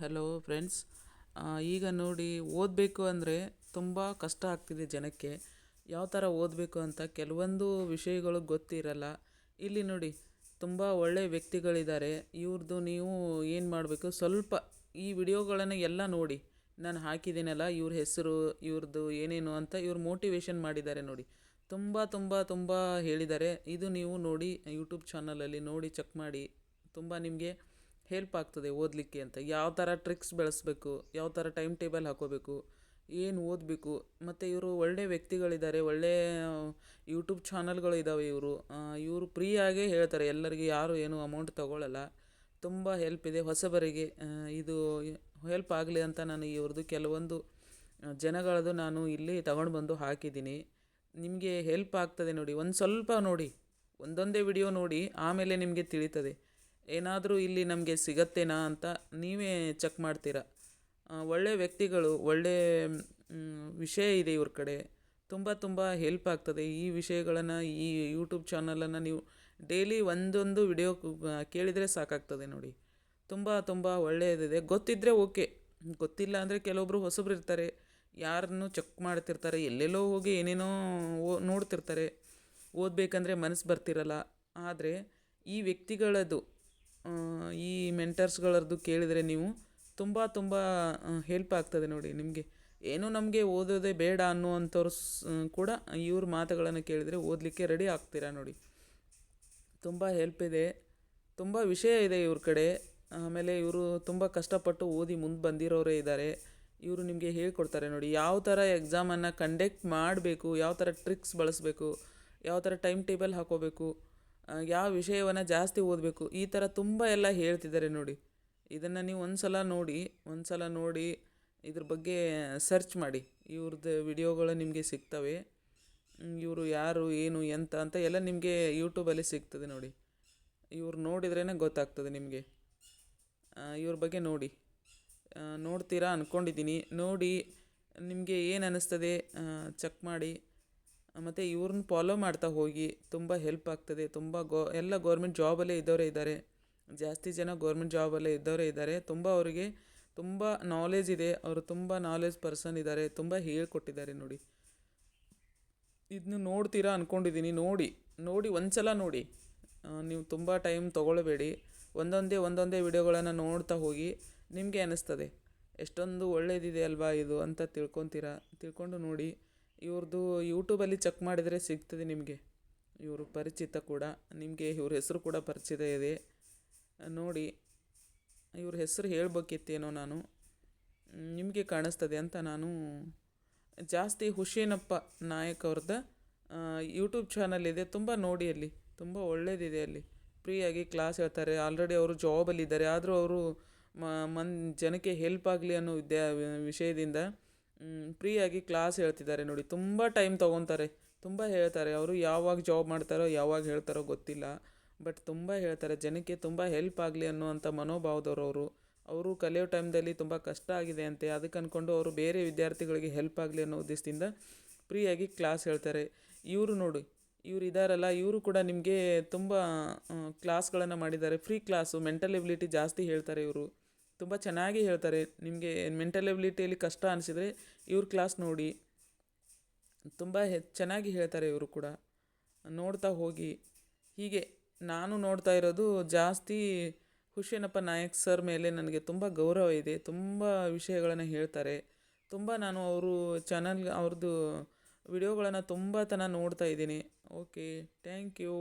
Hello friends. ಈಗ ನೋಡಿ ಓದಬೇಕು ಅಂದರೆ ತುಂಬ ಕಷ್ಟ ಆಗ್ತಿದೆ ಜನಕ್ಕೆ. ಯಾವ ಥರ ಓದಬೇಕು ಅಂತ ಕೆಲವೊಂದು ವಿಷಯಗಳು ಗೊತ್ತಿರಲ್ಲ. ಇಲ್ಲಿ ನೋಡಿ ತುಂಬ ಒಳ್ಳೆಯ ವ್ಯಕ್ತಿಗಳಿದ್ದಾರೆ. ಇವ್ರದ್ದು ನೀವು ಏನು ಮಾಡಬೇಕು? ಸ್ವಲ್ಪ ಈ ವಿಡಿಯೋಗಳನ್ನು ಎಲ್ಲ ನೋಡಿ. ನಾನು ಹಾಕಿದ್ದೀನಲ್ಲ, ಇವ್ರ ಹೆಸರು ಇವ್ರದ್ದು ಏನೇನು ಅಂತ ಇವ್ರು ಮೋಟಿವೇಶನ್ ಮಾಡಿದ್ದಾರೆ ನೋಡಿ. ತುಂಬ ತುಂಬ ತುಂಬ ಹೇಳಿದ್ದಾರೆ. ಇದು ನೀವು ನೋಡಿ ಯೂಟ್ಯೂಬ್ ಚಾನಲಲ್ಲಿ ನೋಡಿ ಚೆಕ್ ಮಾಡಿ. ತುಂಬ ನಿಮಗೆ ಹೆಲ್ಪ್ ಆಗ್ತದೆ ಓದಲಿಕ್ಕೆ ಅಂತ. ಯಾವ ಥರ ಟ್ರಿಕ್ಸ್ ಬೆಳೆಸ್ಬೇಕು, ಯಾವ ಥರ ಟೈಮ್ ಟೇಬಲ್ ಹಾಕೋಬೇಕು, ಏನು ಓದಬೇಕು, ಮತ್ತು ಇವರು ಒಳ್ಳೆ ವ್ಯಕ್ತಿಗಳಿದ್ದಾರೆ, ಒಳ್ಳೆ ಯೂಟ್ಯೂಬ್ ಚಾನಲ್ಗಳು ಇದ್ದಾವೆ ಇವರು. ಇವರು ಫ್ರೀಯಾಗೇ ಹೇಳ್ತಾರೆ, ಎಲ್ಲರಿಗೆ ಯಾರು ಏನು ಅಮೌಂಟ್ ತಗೊಳ್ಳಲ್ಲ ತುಂಬ ಹೆಲ್ಪ್ ಇದೆ. ಹೊಸಬರಿಗೆ ಇದು ಹೆಲ್ಪ್ ಆಗಲಿ ಅಂತ ನಾನು ಇವ್ರದ್ದು ಕೆಲವೊಂದು ಜನಗಳದ್ದು ನಾನು ಇಲ್ಲಿ ತಗೊಂಡು ಬಂದು ಹಾಕಿದ್ದೀನಿ. ನಿಮಗೆ ಹೆಲ್ಪ್ ಆಗ್ತದೆ ನೋಡಿ. ಒಂದು ಸ್ವಲ್ಪ ನೋಡಿ, ಒಂದೊಂದೇ ವಿಡಿಯೋ ನೋಡಿ, ಆಮೇಲೆ ನಿಮಗೆ ತಿಳಿತದೆ. ಏನಾದರೂ ಇಲ್ಲಿ ನಮಗೆ ಸಿಗತ್ತೇನಾ ಅಂತ ನೀವೇ ಚೆಕ್ ಮಾಡ್ತೀರಾ. ಒಳ್ಳೆಯ ವ್ಯಕ್ತಿಗಳು ಒಳ್ಳೆಯ ವಿಷಯ ಇದೆ ಇವ್ರ ಕಡೆ. ತುಂಬ ತುಂಬ ಹೆಲ್ಪ್ ಆಗ್ತದೆ. ಈ ವಿಷಯಗಳನ್ನು, ಈ ಯೂಟ್ಯೂಬ್ ಚಾನಲನ್ನು ನೀವು ಡೈಲಿ ಒಂದೊಂದು ವಿಡಿಯೋ ಕೇಳಿದರೆ ಸಾಕಾಗ್ತದೆ ನೋಡಿ. ತುಂಬ ತುಂಬ ಒಳ್ಳೆಯದಿದೆ. ಗೊತ್ತಿದ್ದರೆ ಓಕೆ ಗೊತ್ತಿಲ್ಲ ಅಂದರೆ ಕೆಲವೊಬ್ಬರು ಹೊಸಬ್ರು ಇರ್ತಾರೆ. ಯಾರನ್ನು ಚೆಕ್ ಮಾಡ್ತಿರ್ತಾರೆ. ಎಲ್ಲೆಲ್ಲೋ ಹೋಗಿ ಏನೇನೋ ಓ, ನೋಡ್ತಿರ್ತಾರೆ. ಓದಬೇಕಂದ್ರೆ ಮನಸ್ಸು ಬರ್ತಿರಲ್ಲ. ಆದರೆ ಈ ವ್ಯಕ್ತಿಗಳದ್ದು ಈ ಮೆಂಟರ್ಸ್ಗಳದ್ದು ಕೇಳಿದರೆ ನೀವು ತುಂಬ ತುಂಬ ಹೆಲ್ಪ್ ಆಗ್ತದೆ ನೋಡಿ ನಿಮಗೆ. ಏನೂ ನಮಗೆ ಓದೋದೇ ಬೇಡ ಅನ್ನುವಂಥವ್ರು ಕೂಡ ಇವ್ರ ಮಾತುಗಳನ್ನು ಕೇಳಿದರೆ ಓದಲಿಕ್ಕೆ ರೆಡಿ ಆಗ್ತೀರಾ ನೋಡಿ. ತುಂಬ ಹೆಲ್ಪ್ ಇದೆ. ತುಂಬ ವಿಷಯ ಇದೆ ಇವ್ರ ಕಡೆ. ಆಮೇಲೆ ಇವರು ತುಂಬ ಕಷ್ಟಪಟ್ಟು ಓದಿ ಮುಂದೆ ಬಂದಿರೋರೇ ಇದ್ದಾರೆ ಇವರು ನಿಮಗೆ ಹೇಳ್ಕೊಡ್ತಾರೆ ನೋಡಿ ಯಾವ ಥರ ಎಕ್ಸಾಮನ್ನು ಕಂಡಕ್ಟ್ ಮಾಡಬೇಕು, ಯಾವ ಥರ ಟ್ರಿಕ್ಸ್ ಬಳಸಬೇಕು, ಯಾವ ಥರ ಟೈಮ್ ಟೇಬಲ್ ಹಾಕೋಬೇಕು. ಯಾವ ವಿಷಯವನ್ನು ಜಾಸ್ತಿ ಓದಬೇಕು? ಈ ಥರ ತುಂಬ ಎಲ್ಲ ಹೇಳ್ತಿದ್ದಾರೆ ನೋಡಿ. ಇದನ್ನು ನೀವು ಒಂದು ಸಲ ನೋಡಿ ಒಂದು ಸಲ ನೋಡಿ, ಇದ್ರ ಬಗ್ಗೆ ಸರ್ಚ್ ಮಾಡಿ. ಇವ್ರದ್ದು ವಿಡಿಯೋಗಳು ನಿಮಗೆ ಸಿಗ್ತವೆ. ಇವರು ಯಾರು, ಏನು, ಎಂತ ಅಂತ ಎಲ್ಲ ನಿಮಗೆ ಯೂಟ್ಯೂಬಲ್ಲಿ ಸಿಗ್ತದೆ ನೋಡಿ. ಇವ್ರು ನೋಡಿದ್ರೇ ಗೊತ್ತಾಗ್ತದೆ ನಿಮಗೆ. ಇವ್ರ ಬಗ್ಗೆ ನೋಡಿ. ನೋಡ್ತೀರಾ ಅಂದ್ಕೊಂಡಿದ್ದೀನಿ ನೋಡಿ, ನಿಮಗೆ ಏನು ಅನ್ನಿಸ್ತದೆ ಚೆಕ್ ಮಾಡಿ. ಮತ್ತು ಇವ್ರನ್ನ ಫಾಲೋ ಮಾಡ್ತಾ ಹೋಗಿ ತುಂಬ ಹೆಲ್ಪ್ ಆಗ್ತದೆ. ತುಂಬ ಗೋ, ಎಲ್ಲ ಗೌರ್ಮೆಂಟ್ ಜಾಬಲ್ಲೇ ಇದ್ದವರೇ ಇದ್ದಾರೆ ಜಾಸ್ತಿ ಜನ ಗೌರ್ಮೆಂಟ್ ಜಾಬಲ್ಲೇ ಇದ್ದವರೇ ಇದ್ದಾರೆ ತುಂಬ ಅವರಿಗೆ ತುಂಬ ನಾಲೆಜ್ ಇದೆ. ಅವರು ತುಂಬ ನಾಲೆಜ್ ಪರ್ಸನ್ ಇದ್ದಾರೆ ತುಂಬ ಹೇಳ್ಕೊಟ್ಟಿದ್ದಾರೆ ನೋಡಿ. ಇದನ್ನು ನೋಡ್ತೀರಾ ಅಂದ್ಕೊಂಡಿದ್ದೀನಿ ನೋಡಿ ನೋಡಿ ಒಂದು ಸಲ ನೋಡಿ ನೀವು ತುಂಬ ಟೈಮ್ ತೊಗೊಳ್ಬೇಡಿ. ಒಂದೊಂದೇ ಒಂದೊಂದೇ ವಿಡಿಯೋಗಳನ್ನು ನೋಡ್ತಾ ಹೋಗಿ ನಿಮಗೆ ಅನ್ನಿಸ್ತದೆ ಎಷ್ಟೊಂದು ಒಳ್ಳೇದಿದೆ ಅಲ್ವಾ ಇದು ಅಂತ ತಿಳ್ಕೊತೀರಾ? ತಿಳ್ಕೊಂಡು ನೋಡಿ. ಇವ್ರದ್ದು ಯೂಟ್ಯೂಬಲ್ಲಿ ಚೆಕ್ ಮಾಡಿದರೆ ಸಿಗ್ತದೆ ನಿಮಗೆ. ಇವರು ಪರಿಚಿತ ಕೂಡ. ನಿಮಗೆ ಇವ್ರ ಹೆಸರು ಕೂಡ ಪರಿಚಿತ ಇದೆ. ನೋಡಿ, ಇವ್ರ ಹೆಸರು ಹೇಳ್ಬೇಕಿತ್ತೇನೋ ನಾನು. ನಿಮಗೆ ಕಾಣಿಸ್ತದೆ ಅಂತ ನಾನು ಜಾಸ್ತಿ ಹುಷೇನಪ್ಪ ನಾಯಕ್ ಅವ್ರದ್ದು ಯೂಟ್ಯೂಬ್ ಚಾನಲ್ ಇದೆ. ತುಂಬ ನೋಡಿ ಅಲ್ಲಿ. ತುಂಬ ಒಳ್ಳೇದಿದೆ ಅಲ್ಲಿ. ಫ್ರೀಯಾಗಿ ಕ್ಲಾಸ್ ಹೇಳ್ತಾರೆ. ಆಲ್ರೆಡಿ ಅವರು ಜಾಬಲ್ಲಿದ್ದಾರೆ ಆದರೂ ಅವರು ಮನ್ ಜನಕ್ಕೆ ಹೆಲ್ಪ್ ಆಗಲಿ ಅನ್ನೋ ವಿದ್ಯಾ ವಿಷಯದಿಂದ ಫ್ರೀಯಾಗಿ ಕ್ಲಾಸ್ ಹೇಳ್ತಿದ್ದಾರೆ ನೋಡಿ. ತುಂಬ ಟೈಮ್ ತೊಗೊತಾರೆ. ತುಂಬ ಹೇಳ್ತಾರೆ. ಅವರು ಯಾವಾಗ ಜಾಬ್ ಮಾಡ್ತಾರೋ, ಯಾವಾಗ ಹೇಳ್ತಾರೋ ಗೊತ್ತಿಲ್ಲ. ಬಟ್ ತುಂಬ ಹೇಳ್ತಾರೆ. ಜನಕ್ಕೆ ತುಂಬ ಹೆಲ್ಪ್ ಆಗಲಿ ಅನ್ನುವಂಥ ಮನೋಭಾವದವರು ಅವರು. ಅವರು ಕಲಿಯೋ ಟೈಮ್ದಲ್ಲಿ ತುಂಬ ಕಷ್ಟ ಆಗಿದೆ ಅಂತೆ. ಅದಕ್ಕೆ ಅಂದ್ಕೊಂಡು ಅವರು ಬೇರೆ ವಿದ್ಯಾರ್ಥಿಗಳಿಗೆ ಹೆಲ್ಪ್ ಆಗಲಿ ಅನ್ನೋ ಉದ್ದೇಶದಿಂದ ಫ್ರೀಯಾಗಿ ಕ್ಲಾಸ್ ಹೇಳ್ತಾರೆ. ಇವರು ನೋಡಿ, ಇವರು ಇದ್ದಾರಲ್ಲ ಇವರು ಕೂಡ ನಿಮಗೆ ತುಂಬ ಕ್ಲಾಸ್ಗಳನ್ನು ಮಾಡಿದ್ದಾರೆ. ಫ್ರೀ ಕ್ಲಾಸು ಮೆಂಟಲ್ ಎಬಿಲಿಟಿ ಜಾಸ್ತಿ ಹೇಳ್ತಾರೆ ಇವರು. ತುಂಬ ಚೆನ್ನಾಗಿ ಹೇಳ್ತಾರೆ. ನಿಮಗೆ ಮೆಂಟಲ್ ಎಬಿಲಿಟಿಯಲ್ಲಿ ಕಷ್ಟ ಅನಿಸಿದರೆ ಇವ್ರ ಕ್ಲಾಸ್ ನೋಡಿ. ತುಂಬ ಹೆ, ಚೆನ್ನಾಗಿ ಹೇಳ್ತಾರೆ ಇವರು ಕೂಡ. ನೋಡ್ತಾ ಹೋಗಿ. ಹೀಗೆ ನಾನು ನೋಡ್ತಾ ಇರೋದು ಜಾಸ್ತಿ ಹುಷೇನಪ್ಪ ನಾಯಕ್ ಸರ್ ಮೇಲೆ ನನಗೆ ತುಂಬ ಗೌರವ ಇದೆ. ತುಂಬ ವಿಷಯಗಳನ್ನು ಹೇಳ್ತಾರೆ. ತುಂಬ ನಾನು ಅವರು ಚಾನಲ್ ಅವ್ರದ್ದು ವಿಡಿಯೋಗಳನ್ನು ತುಂಬ ತನ ನೋಡ್ತಾ ಇದ್ದೀನಿ. Okay thank you